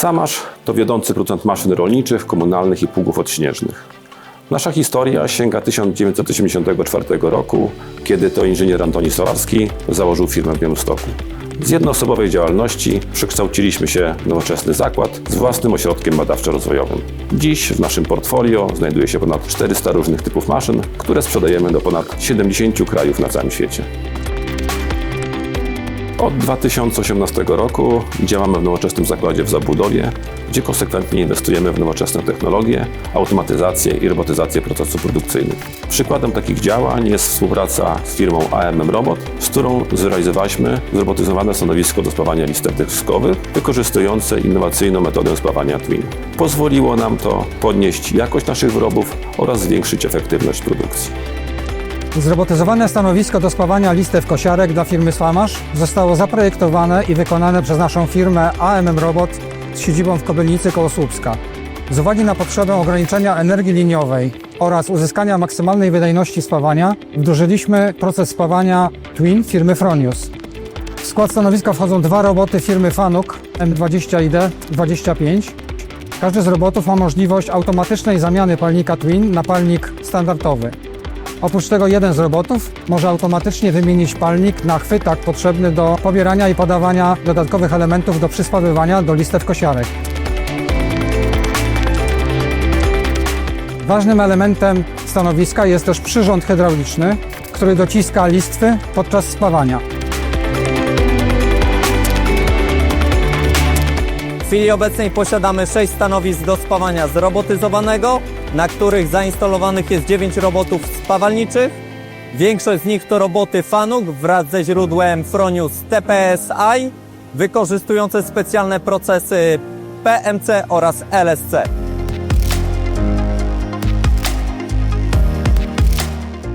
Samasz to wiodący producent maszyn rolniczych, komunalnych i pługów odśnieżnych. Nasza historia sięga 1984 roku, kiedy to inżynier Antoni Solarski założył firmę w Białymstoku. Z jednoosobowej działalności przekształciliśmy się w nowoczesny zakład z własnym ośrodkiem badawczo-rozwojowym. Dziś w naszym portfolio znajduje się ponad 400 różnych typów maszyn, które sprzedajemy do ponad 70 krajów na całym świecie. Od 2018 roku działamy w nowoczesnym zakładzie w Zabudowie, gdzie konsekwentnie inwestujemy w nowoczesne technologie, automatyzację i robotyzację procesów produkcyjnych. Przykładem takich działań jest współpraca z firmą AMM Robot, z którą zrealizowaliśmy zrobotyzowane stanowisko do spawania listew dyskowych, wykorzystujące innowacyjną metodę spawania Twin. Pozwoliło nam to podnieść jakość naszych wyrobów oraz zwiększyć efektywność produkcji. Zrobotyzowane stanowisko do spawania listew kosiarek dla firmy Swamasz zostało zaprojektowane i wykonane przez naszą firmę AMM Robot z siedzibą w Kobylnicy koło Słupska. Z uwagi na potrzebę ograniczenia energii liniowej oraz uzyskania maksymalnej wydajności spawania, wdrożyliśmy proces spawania Twin firmy Fronius. W skład stanowiska wchodzą dwa roboty firmy Fanuk M20ID 25. Każdy z robotów ma możliwość automatycznej zamiany palnika Twin na palnik standardowy. Oprócz tego jeden z robotów może automatycznie wymienić palnik na chwytak potrzebny do pobierania i podawania dodatkowych elementów do przyspawywania do listew kosiarek. Ważnym elementem stanowiska jest też przyrząd hydrauliczny, który dociska listwy podczas spawania. W chwili obecnej posiadamy 6 stanowisk do spawania zrobotyzowanego, na których zainstalowanych jest 9 robotów spawalniczych. Większość z nich to roboty Fanuc wraz ze źródłem Fronius TPS-i, wykorzystujące specjalne procesy PMC oraz LSC.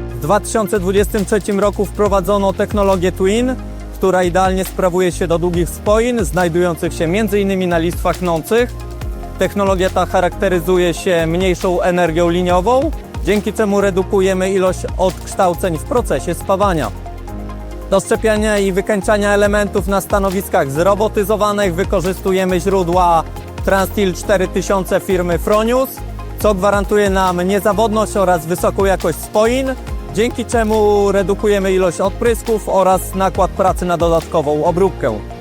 W 2023 roku wprowadzono technologię Twin, która idealnie sprawuje się do długich spoin, znajdujących się m.in. na listwach nących. Technologia ta charakteryzuje się mniejszą energią liniową, dzięki czemu redukujemy ilość odkształceń w procesie spawania. Do szczepiania i wykańczania elementów na stanowiskach zrobotyzowanych wykorzystujemy źródła Transsteel 4000 firmy Fronius, co gwarantuje nam niezawodność oraz wysoką jakość spoin, dzięki czemu redukujemy ilość odprysków oraz nakład pracy na dodatkową obróbkę.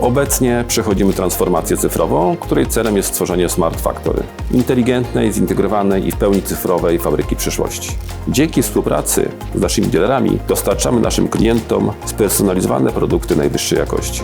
Obecnie przechodzimy transformację cyfrową, której celem jest stworzenie Smart Factory, inteligentnej, zintegrowanej i w pełni cyfrowej fabryki przyszłości. Dzięki współpracy z naszymi dealerami dostarczamy naszym klientom spersonalizowane produkty najwyższej jakości.